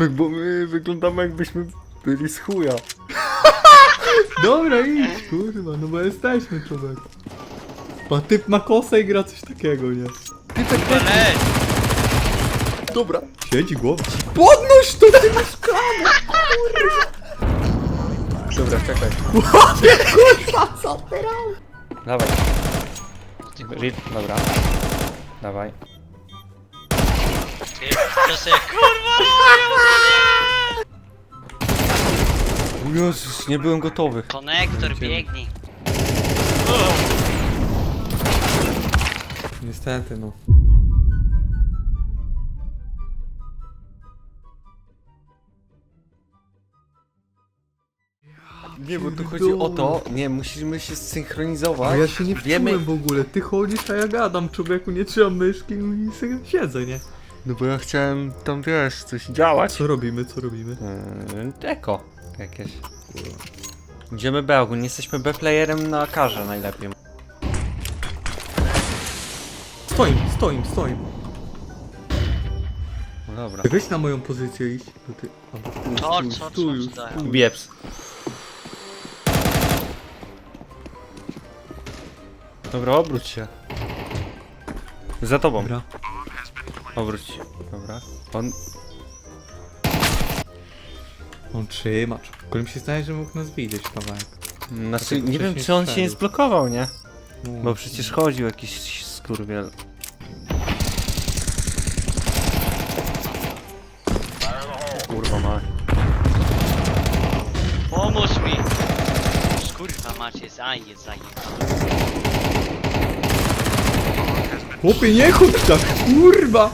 Typek, bo my wyglądamy jakbyśmy byli z chuja. Dobra, idź, kurwa, no bo jesteśmy, człowiek. Pa typ ma kosę i gra coś takiego, nie? Typek, Leć! dobra. Siedzi głowa. Podnoś to, ty masz klamę! Dobra, czekaj. Kurwa, co ty robisz? Dawaj. Reed, dobra. Dawaj. To sobie kurwa O Jezus, nie byłem gotowy. Konektor biegnij. Niestety, no. Nie, bo tu chodzi o to, nie, musimy się A zsynchronizować. ja się nie Wiemy, wczułem w ogóle. Ty chodzisz, a ja gadam, człowieku, nie trzymam myszki no i siedzę, nie? No bo ja chciałem tam, wiesz, coś działać. Co robimy, co robimy? Yy, eko jakieś. Idziemy B, ogólnie jesteśmy B-playerem na karze najlepiej. Stoim, stoim, stoim. No dobra. Weź na moją pozycję iść. To ty... Chodź, chodź, chodź, daj. stój. Bieps. Dobra, obróć się. Za tobą. Dobra. Się. Dobra. On... On trzyma. Kolem się zdaje, że mógł nas widzieć kawałek. Znaczy, nie wiem czy on się nie zblokował, nie? Bo przecież chodził jakiś skurwiel. Kurwa ma. Pomóż mi! Kurwa macie, zaje, zaje. Chłopie, nie chodź tak, kurwa!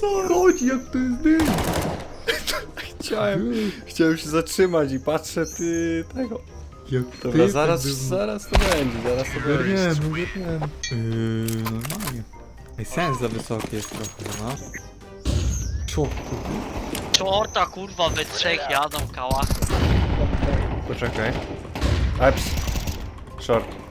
Co? Chodź, jak to jest dym! Chciałem, chciałem się zatrzymać i patrzę ty tego. Jak Dobra, ty zaraz, tak zaraz to będzie, zaraz to będzie. Wiem, no wiem. Yy, normalnie. Ej, sens za wysoki jest trochę, no. Czo? Czorta kurwa, we trzech jadą kała. Poczekaj. Eps. Short.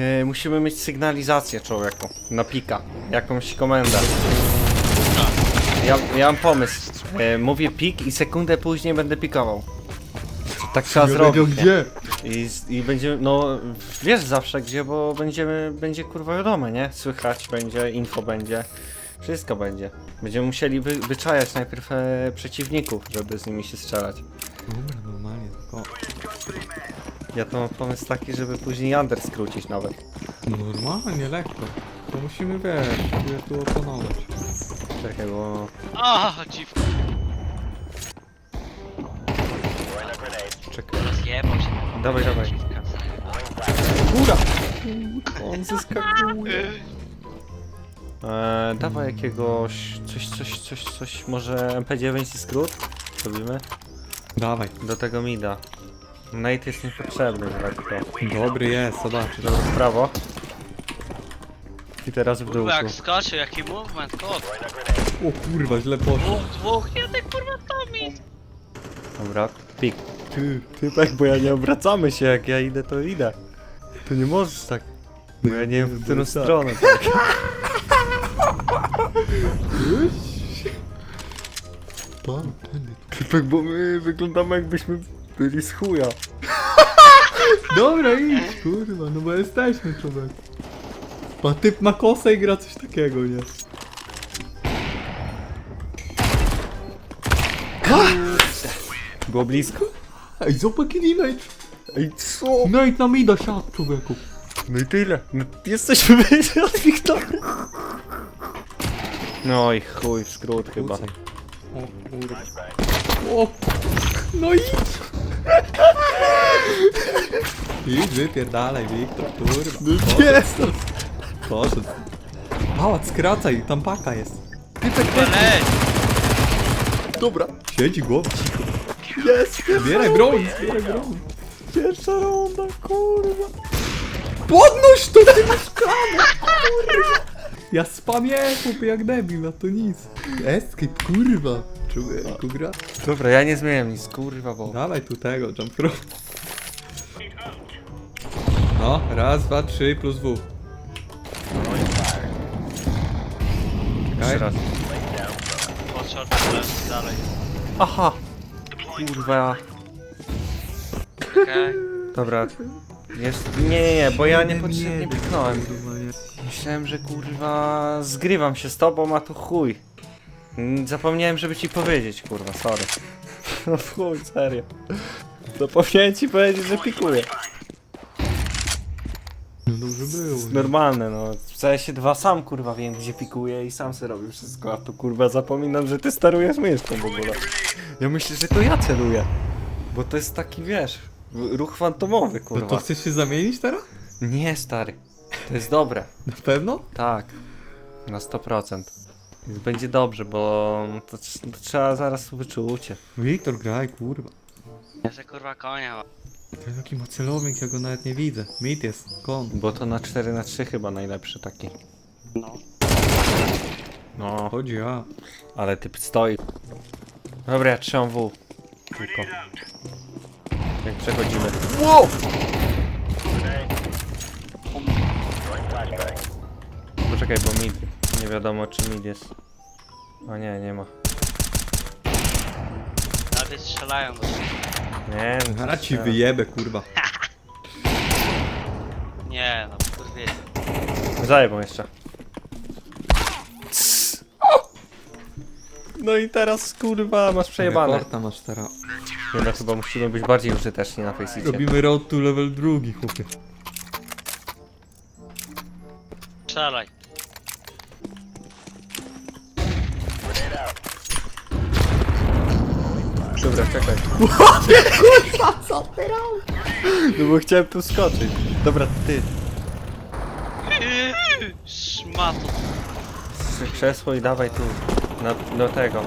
E, musimy mieć sygnalizację człowieku. Na pika. Jakąś komendę. Ja, ja mam pomysł. E, mówię pik i sekundę później będę pikował. Tak trzeba Ja zrobić. nie? gdzie? I, z- I będziemy, no wiesz zawsze gdzie, bo będziemy, będzie kurwa wiadomo, nie? Słychać będzie, info będzie, wszystko będzie. Będziemy musieli wy, wyczajać najpierw e, przeciwników, żeby z nimi się strzelać. Dobra. Ja to mam pomysł taki, żeby później Yander skrócić nawet. No normalnie, lekko. To musimy, wiesz, sobie tu opanować. Czekaj, bo... A, dziwko, Czekaj. rozjebał się. Dawaj, dawaj. Dziwka. Góra! On zyskakuje. E, dawaj jakiegoś, coś, coś, coś, coś, może MP9 i skrót? Robimy? Dawaj. Do tego mida. Nate jest niepotrzebny lekko. Dobry jest, zobaczysz. Dobra, w prawo. I teraz w dół. Kurwa, jak skoczył, jaki movement, kot. O kurwa, źle poszło. Dwóch, dwóch, nie, ty kurwa to mi. Dobra, pik. Ty, typek, bo ja nie obracamy się, jak ja idę, to idę. To nie możesz tak. Bo ja nie wiem w którą tak. stronę. Tak. Pan, tu. Typek, bo my wyglądamy jakbyśmy byli z chuja. Dobra, idź, kurwa, no bo jesteśmy, człowiek. Pa typ ma kosę i gra coś takiego, nie? Było blisko. Ej, zobacz jaki damage. Ej, co? No i nam ida siat, człowieku. No i tyle. No, jesteśmy wyżej od Wiktora. No i chuj, w skrót chyba. O kurwa. O, no idź. Idź, wypierdalaj, Wiktor, kurwa. No jest! Poszedł. Pałac, skracaj, tam paka jest. Leć! Dobra. Siedzi głowa. Jest! Zbieraj broń, zbieraj broń. Pierwsza runda, kurwa. Podnoś to, ty masz klamę, kurwa. Ja spamię, chłopie, jak debil, a to nic. Escape, kurwa. Człowieku, gra. Dobra, ja nie zmieniam nic, kurwa, bo... Dawaj tu tego, jump through. No, raz, dwa, trzy plus W. Jeszcze raz. Dalej. Aha! Kurwa. Okej. Dobra. Jest... Nie, nie, nie, bo ja niepotrzebnie nie, piknąłem. Myślałem, że kurwa zgrywam się z tobą, a tu chuj. Mm, Zapomniałem, żeby ci powiedzieć, kurwa, sorry. No w chuj, serio. Zapomniałem ci powiedzieć, że pikuję. No dobrze było. nie? Normalne, no. W sensie dwa sam kurwa wiem, gdzie pikuję i sam sobie robię wszystko, a tu kurwa zapominam, że ty sterujesz myszką w ogóle. Ja myślę, że to ja celuję. Bo to jest taki, wiesz, ruch fantomowy, No kurwa. to chcesz się zamienić teraz? Nie, stary. To jest dobre. Na pewno? Tak. Na 100%. Więc będzie dobrze, bo to, to trzeba zaraz wyczucie. Wiktor, graj, kurwa. Ja se kurwa konia mam. To jest taki ma celownik, ja go nawet nie widzę. Mit jest, kon. Bo to na 4 na 3 chyba najlepszy taki. No. No, Chodzi, a. ale typ stoi. Dobra, ja trzymam W. Tylko. Jak przechodzimy. Wow! Poczekaj, bo mid. Nie wiadomo czy mid jest. O nie, nie ma. Nawet strzelają do siebie. Nie, no to Zaraz ci trzeba. wyjebę, kurwa. Nie no, kurwie. Zajebą jeszcze. No i teraz kurwa masz przejebane. Reporta masz teraz. Nie no, chyba musimy być bardziej użyteczni na Faceicie. Robimy road to level drugi, chłopie. Strzelaj. Dobra, czekaj. No bo chciałem tu skoczyć. Dobra, ty. Szmato. Krzesło i dawaj tu. Na, do tego.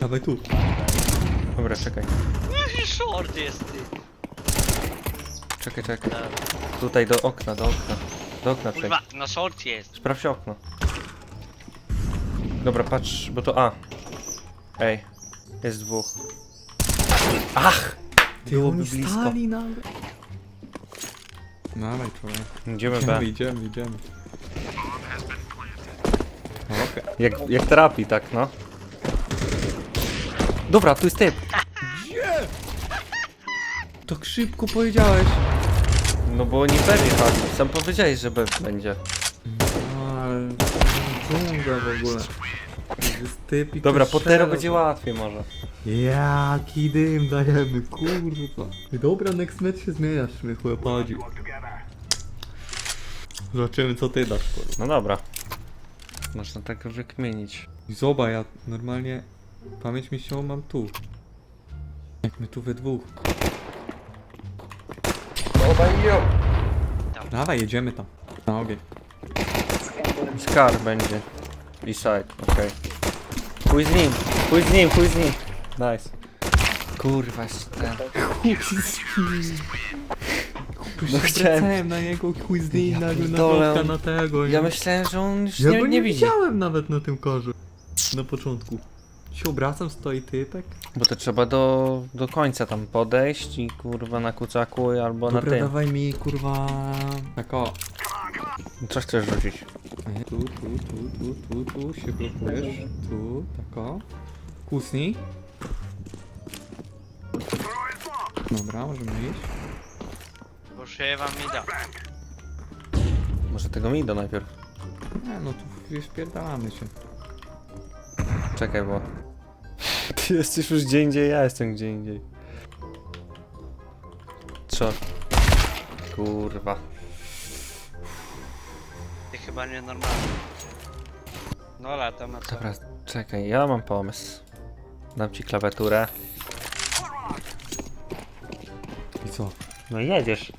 Dawaj tu. Dobra, czekaj. Short jest ty. Czekaj, czekaj. Tutaj do okna, do okna. Do okna przejdź. Kurwa, na short jest. Sprawdź okno. Dobra, patrz, bo to A. Ej, jest dwóch. Ach! Byłoby oni blisko. stali na... Dawaj, człowiek. Idziemy B. Idziemy, idziemy, idziemy. Okej. Jak, jak terapii, tak, no. Dobra, tu jest typ. Tak szybko powiedziałeś. No bo nie pewnie tak. Sam powiedziałeś, że B będzie. No, ale... Dżungla w ogóle. Jest typ i Dobra, po strzelał. będzie łatwiej może. Jaki dym dajemy, kurwa. Dobra, next match się zmieniasz, my chłopadzi. Zobaczymy co ty dasz, kurwa. No dobra. Można tak wykmienić. I Zobacz, ja normalnie pamięć mi mam tu. Jak my tu we dwóch. Dawaj, jedziemy tam. Na ogień. Scar będzie. I side, okej. Chuj z nim, chuj z nim, chuj z nim. Nice. Kurwa, jeszcze ten. No chciałem- na niego chuj z nim, Ja na, na, pierdolę. na tego. Ja nie? myślałem, że on już Ja nie, go nie, nie widzi. widziałem nawet na tym korze. Na początku. Się obracam, stoi typek. Bo to trzeba do, do końca tam podejść i kurwa na kucaku albo na Dobra, tym. dawaj mi kurwa... Tak o. Co chcesz rzucić? Tu, tu, tu, tu, tu, tu się blokujesz. Tu, tak o. Kusnij. Dobra, możemy iść. Poszuję wam mi da. Może tego mi do najpierw. Nie, no tu już spierdalamy się. Czekaj, bo... Ty jesteś już gdzie indziej, ja jestem gdzie indziej. Co? Kurwa. Chyba nienormalny. No lata ma co. Dobra, czekaj, ja mam pomysł. Dam ci klawiaturę. I co? No i jedziesz.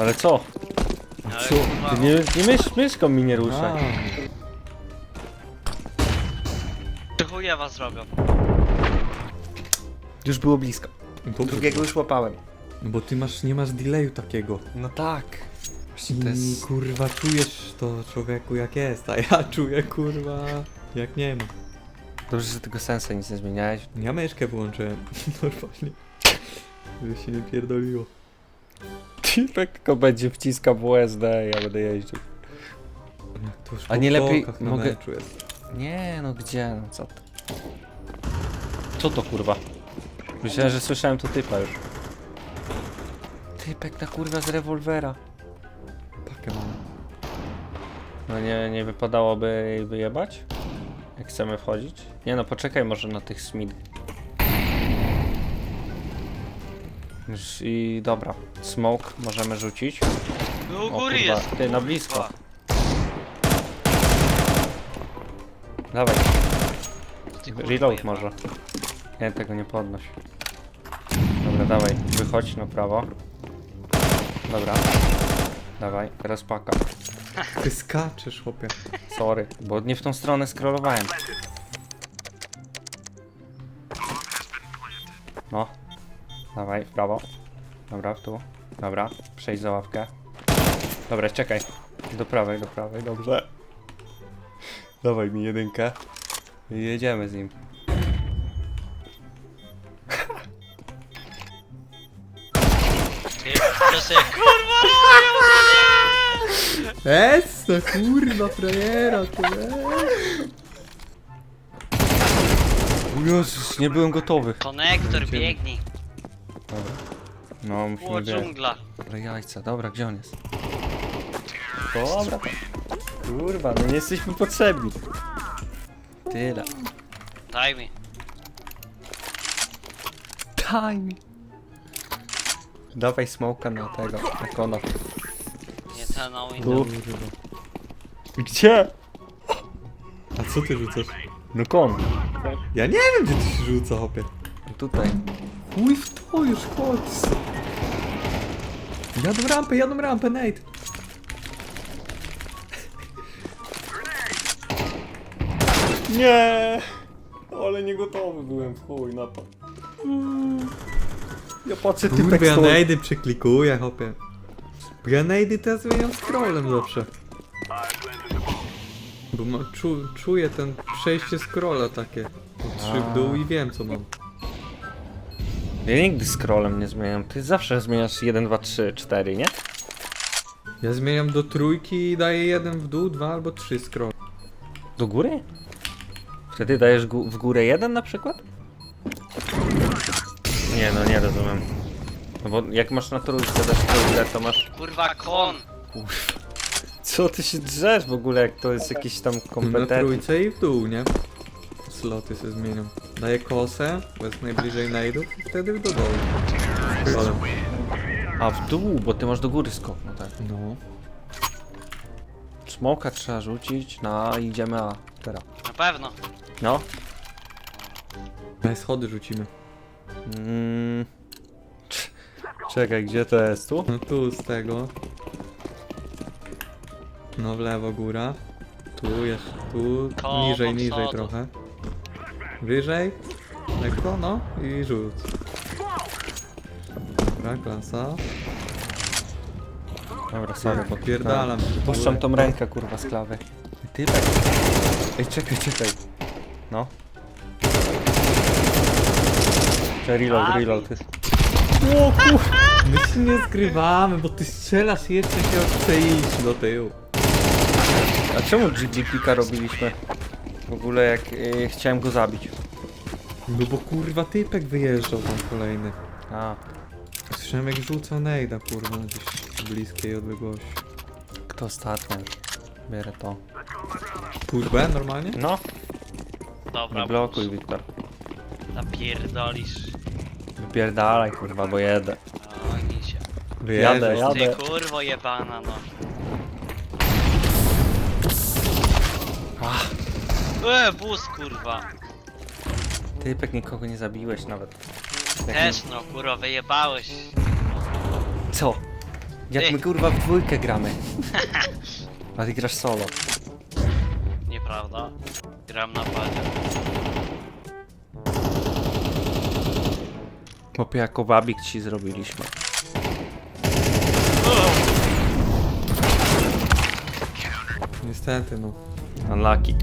Ale co? Ale co? kurwa, Ty nie, nie mysz, myszką mi nie ruszaj. Czy chuje was robią? Już było blisko. Drugiego już łapałem. No bo ty masz, nie masz delayu takiego. No tak. Właśnie to I jest... kurwa czujesz to człowieku jak jest, a ja czuję kurwa jak nie ma. Dobrze, że tego sensa nic nie zmieniałeś. Ja myszkę wyłączyłem normalnie. Żeby się nie pierdoliło. Tylko będzie wciskał WSD, ja będę jeździł. To już A po nie lepiej blokach na mogę- meczu jest. Nie, no gdzie, no co ty? Co to kurwa? Myślałem, że słyszałem tu typa już. Typek na kurwa z rewolwera. Pakę mamy. No nie, nie wypadałoby jej wyjebać? Jak chcemy wchodzić? Nie no, poczekaj może na tych smid. Już I dobra, smoke możemy rzucić. No u O góry kurwa, jest. ty, na blisko. Dawaj, Ty kurwa reload może. Nie, tego nie podnoś. Dobra, dawaj, wychodź na prawo. Dobra. Dawaj, teraz paka. Ty skaczesz, chłopie. Sorry, bo nie w tą stronę scrollowałem. No. Dawaj, w prawo. Dobra, w tu. Dobra, przejdź za ławkę. Dobra, czekaj. Do prawej, do prawej, dobrze. Dawaj mi jedynkę. I jedziemy z nim. To sobie kurwa Essa, kurwa, frajera, ty. O Jezus, nie byłem gotowy. Konektor biegnij. Dobra. No, musimy wiedzieć. dżungla. Dobra, jajca, dobra, gdzie on jest? Dobra. Kurwa, no nie jesteśmy potrzebni. Tyle. Daj mi. Daj mi. Dawaj smoka na tego, na kona. Nie ten na window. Gdzie? A co ty rzucasz? No kon. Ja nie wiem, gdzie ty się rzuca, chłopie. Tutaj. Chuj w to już, chodź. Jadą rampę, jadą rampę, Nate. Nie! Ale nie gotowy byłem w chuj na to. Ja patrzę Kurwa, typek ja najdy przyklikuję, ja najdy teraz zmieniam scrollem zawsze. Bo ma, czu, czuję ten przejście scrolla takie. Trzy w dół i wiem co mam. Ja nigdy scrollem nie zmieniam. Ty zawsze zmieniasz 1, 2, 3, 4, nie? Ja zmieniam do trójki i daję jeden w dół, dwa albo trzy scroll. Do góry? Wtedy dajesz gó- w górę jeden na przykład? Nie no, nie rozumiem. No bo jak masz na trójce też trójkę, to masz... Kurwa kon. Co ty się drzesz w ogóle, jak to jest jakiś tam Na kompetentny... trójce i w dół, nie? Sloty się zmienią. Daję kosę, bo jest najbliżej najdów i wtedy do dołu. Scrollem. A w dół, bo ty masz do góry skok, no tak. No. Smoka trzeba rzucić, no idziemy A. Teraz. Na pewno. No. Na schody rzucimy. Mm. Cz- Czekaj, gdzie to jest? Tu? No tu z tego. No w lewo góra. Tu jeszcze, tu Koło niżej, niżej schodów. trochę. Wyżej. Lekko, no i rzuć. Dobra, klasa. Dobra, sorry, bo Podpierdalam. się. Puszczam tą rękę, kurwa, z klawy. Typek. Ej, czekaj, czekaj. No. Czekaj, Reload, reload. jest. My się nie zgrywamy, bo ty strzelasz i jeszcze się chce iść do tyłu. A czemu GGPK robiliśmy? W ogóle jak y, chciałem go zabić. No bo kurwa typek wyjeżdżał tam kolejny. A, Słyszałem jak rzucał nejda kurwa gdzieś w bliskiej odległości. kto ostatnio? Bierę to. Kurwa, normalnie? No, Dobra, blokuj, Wiktor. Napierdolisz. Wypierdalaj, kurwa, bo jedę. O, nic się. Jadę, jadę. Ty kurwo jebana no. E, bus kurwa. Typek nikogo nie zabiłeś nawet. Jak Też no kurwa wyjebałeś. Co? Jak Ty. my kurwa w dwójkę gramy. A ty grasz solo. Nieprawda. Gram na padzie. Chłopie, jako wabik ci zrobiliśmy. Niestety no. Unlucky.